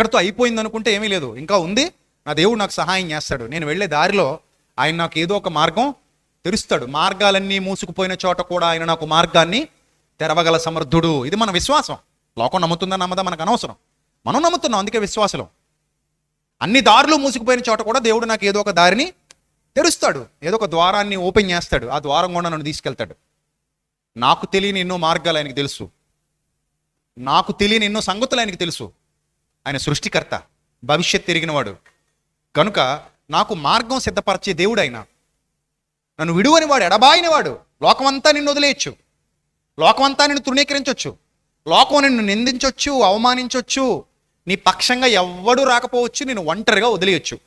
అక్కడితో అయిపోయింది అనుకుంటే ఏమీ లేదు. ఇంకా ఉంది. నా దేవుడు నాకు సహాయం చేస్తాడు. నేను వెళ్ళే దారిలో ఆయన నాకు ఏదో ఒక మార్గం తెరుస్తాడు. మార్గాలన్నీ మూసుకుపోయిన చోట కూడా ఆయన నాకు మార్గాన్ని తెరవగల సమర్థుడు. ఇది మన విశ్వాసం. లోకం నమ్ముతుందా నమ్మదా మనకు అనవసరం. మనం నమ్ముతున్నాం అందుకే విశ్వాసం అన్ని దారులు మూసుకుపోయిన చోట కూడా దేవుడు నాకు ఏదో ఒక దారిని తెరుస్తాడు. ఏదో ఒక ద్వారాన్ని ఓపెన్ చేస్తాడు. ఆ ద్వారం కూడా నన్ను తీసుకెళ్తాడు. నాకు తెలియని ఎన్నో మార్గాలు ఆయనకి తెలుసు. నాకు తెలియని ఎన్నో సంగతులు ఆయనకి తెలుసు. ఆయన సృష్టికర్త భవిష్యత్ తిరిగినవాడు కనుక నాకు మార్గం సిద్ధపరిచే దేవుడు ఆయన నన్ను విడువని వాడు ఎడబాయిన వాడు లోకమంతా నిన్ను వదిలేయచ్చు. లోకమంతా నిన్ను తృణీకరించవచ్చు లోకం నిన్ను నిందించవచ్చు అవమానించవచ్చు నీ పక్షంగా ఎవ్వడు రాకపోవచ్చు నేను ఒంటరిగా వదిలేయచ్చు.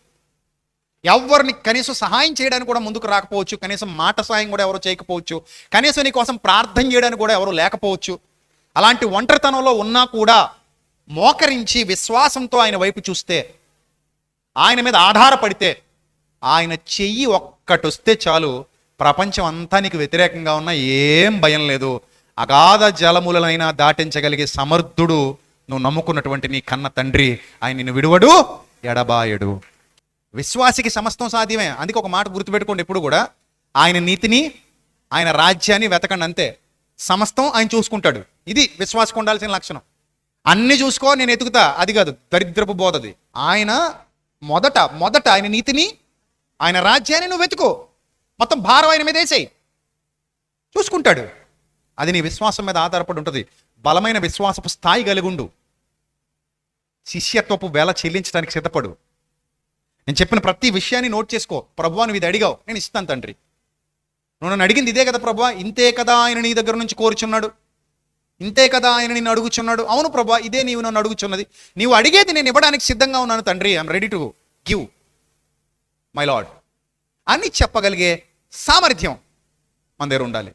ఎవరిని కనీసం సహాయం చేయడానికి కూడా ముందుకు రాకపోవచ్చు కనీసం మాట సాయం కూడా ఎవరు చేయకపోవచ్చు కనీసం నీ కోసం ప్రార్థన చేయడానికి కూడా ఎవరు లేకపోవచ్చు. అలాంటి ఒంటరితనంలో ఉన్నా కూడా మోకరించి విశ్వాసంతో ఆయన వైపు చూస్తే ఆయన మీద ఆధారపడితే ఆయన చెయ్యి ఒక్కటి వస్తే చాలు ప్రపంచం అంతా నీకు వ్యతిరేకంగా ఉన్నా ఏం భయం లేదు. అగాధ జలములనైనా దాటించగలిగే సమర్థుడు నువ్వు నమ్ముకున్నటువంటి నీ కన్న తండ్రి ఆయన నిన్ను విడువడు ఎడబాయడు. విశ్వాసికి సమస్తం సాధ్యమే. అందుకే ఒక మాట గుర్తుపెట్టుకోండి ఎప్పుడు కూడా. ఆయన నీతిని ఆయన రాజ్యాన్ని వెతకండి అంతే. సమస్తం ఆయన చూసుకుంటాడు. ఇది విశ్వాసకు ఉండాల్సిన లక్షణం. అన్ని చూసుకో నేను ఎతుకుతా. అది కాదు దరిద్రపు బోధది ఆయన మొదట మొదట ఆయన నీతిని ఆయన రాజ్యాన్ని నువ్వు వెతుకో. మొత్తం భారం ఆయన మీద వేసేయి. చూసుకుంటాడు. అది నీ విశ్వాసం మీద ఆధారపడి ఉంటుంది. బలమైన విశ్వాసపు స్థాయి కలిగి ఉండు. శిష్యత్వపు వేల చెల్లించడానికి సిద్ధపడు. నేను చెప్పిన ప్రతి విషయాన్ని నోట్ చేసుకో. ప్రభు నువ్వు ఇది అడిగావు. నేను ఇస్తాను తండ్రి. నువ్వు నన్ను అడిగింది ఇదే కదా ప్రభు ఇంతే కదా ఆయన నీ దగ్గర నుంచి కోరుచున్నాడు. ఇంతే కదా ఆయన నిన్ను అడుగుచున్నాడు? అవును ప్రభా ఇదే నీవు నన్ను అడుగుచున్నది. నీవు అడిగేది నేను ఇవ్వడానికి సిద్ధంగా ఉన్నాను తండ్రి. I'm ready to give my lad అని చెప్పగలిగే సామర్థ్యం మన దగ్గర ఉండాలి.